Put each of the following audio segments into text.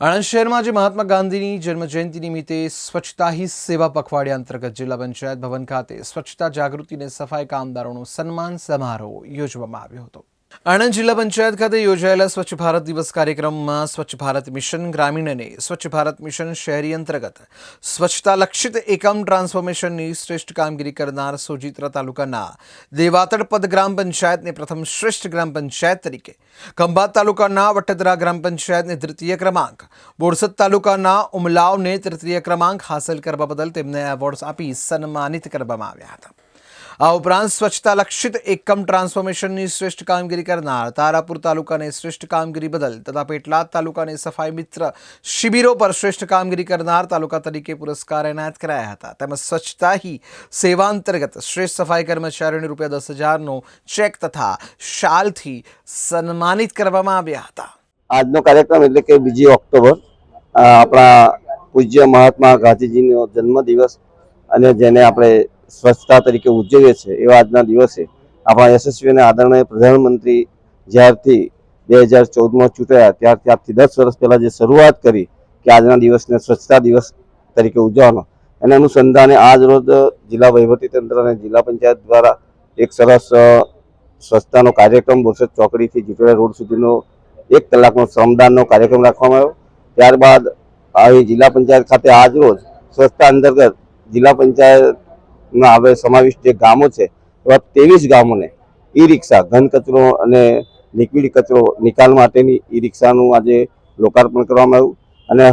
આણંદ શહેરમાં આજે મહાત્મા ગાંધીની જન્મજયંતિ નિમિત્તે સ્વચ્છતા હી સેવા પખવાડિયા અંતર્ગત જિલ્લા પંચાયત ભવન ખાતે સ્વચ્છતા જાગૃતિ અને સફાઈ કામદારોનો સન્માન સમારોહ યોજવામાં આવ્યો હતો. આણંદ જિલ્લા પંચાયત ખાતે યોજાયેલા સ્વચ્છ ભારત દિવસ કાર્યક્રમમાં સ્વચ્છ ભારત મિશન ગ્રામીણ અને સ્વચ્છ ભારત મિશન શહેરી અંતર્ગત સ્વચ્છતા લક્ષિત એકમ ટ્રાન્સફોર્મેશનની શ્રેષ્ઠ કામગીરી કરનાર સોજિત્રા તાલુકાના દેવાતળપદ ગ્રામ પંચાયતને પ્રથમ શ્રેષ્ઠ ગ્રામ પંચાયત તરીકે, ખંભાત તાલુકાના વટદરા ગ્રામ પંચાયતને તૃતીય ક્રમાંક, બોરસદ તાલુકાના ઉમલાવને તૃતીય ક્રમાંક હાંસલ કરવા બદલ તેમને એવોર્ડ્સ આપી સન્માનિત કરવામાં આવ્યા હતા. આ ઉપરાંત સ્વચ્છતા લક્ષિત એકમ ટ્રાન્સફોર્મેશનની શ્રેષ્ઠ કામગીરી કરનાર તારાપુર તાલુકાને શ્રેષ્ઠ કામગીરી બદલ તથા પેટલાદ તાલુકાને સફાઈ મિત્ર શિબિરો પર શ્રેષ્ઠ કામગીરી કરનાર તાલુકા તરીકે પુરસ્કાર એનાયત કરાયા હતા. તેમજ સ્વચ્છતા હી સેવા અંતર્ગત શ્રેષ્ઠ સફાઈ કર્મચારીઓને રૂપિયા દસ હજારનો ચેક તથા શાલથી સન્માનિત કરવામાં આવ્યા હતા. આજનો કાર્યક્રમ એટલે કે બીજી ઓક્ટોબર આપણા પૂજ્ય મહાત્મા ગાંધીજીનો જન્મદિવસ અને જેને આપણે સ્વચ્છતા તરીકે ઉજવીએ છીએ. એવા આજના દિવસે આપણા યશસ્વી અને આદરણીય પ્રધાનમંત્રી જ્યારથી બે હજાર ચૌદમાં ચૂંટાયા ત્યાર ત્યારથી દસ વર્ષ પહેલાં જે શરૂઆત કરી કે આજના દિવસને સ્વચ્છતા દિવસ તરીકે ઉજવવાનો. એના અનુસંધાને આજ રોજ જિલ્લા વહીવટીતંત્ર અને જિલ્લા પંચાયત દ્વારા એક સરસ સ્વચ્છતાનો કાર્યક્રમ બોરસદ ચોકડીથી જીટોડા રોડ સુધીનો એક કલાકનો શ્રમદાનનો કાર્યક્રમ રાખવામાં આવ્યો. ત્યારબાદ અહીં જિલ્લા પંચાયત ખાતે આજ રોજ સ્વચ્છતા અંતર્ગત જિલ્લા પંચાયતમાં હવે સમાવિષ્ટ જે ગામો છે, એવા ત્રેવીસ ગામોને ઈ રિક્ષા, ઘન કચરો અને લિક્વિડ કચરો નિકાલ માટેની ઈ રિક્ષાનું આજે લોકાર્પણ કરવામાં આવ્યું. અને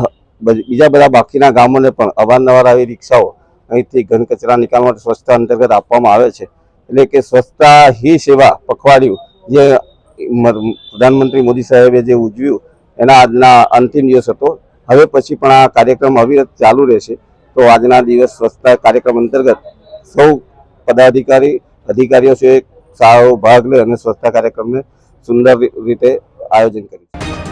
બીજા બધા બાકીના ગામોને પણ અવારનવાર આવી રિક્ષાઓ અહીંથી ઘન કચરા નિકાલ માટે સ્વચ્છતા અંતર્ગત આપવામાં આવે છે. એટલે કે સ્વચ્છતા હી સેવા પખવાડિયું જે પ્રધાનમંત્રી મોદી સાહેબે જે ઉજવ્યું, એના આજના અંતિમ દિવસ હતો. હવે પછી પણ આ કાર્યક્રમ અવિરત ચાલુ રહેશે. તો આજના દિવસ સ્વચ્છતા કાર્યક્રમ અંતર્ગત સૌ પદાધિકારી અધિકારીઓ છે સારો ભાગ લે અને સ્વચ્છતા કાર્યક્રમને સુંદર રીતે આયોજન કર્યું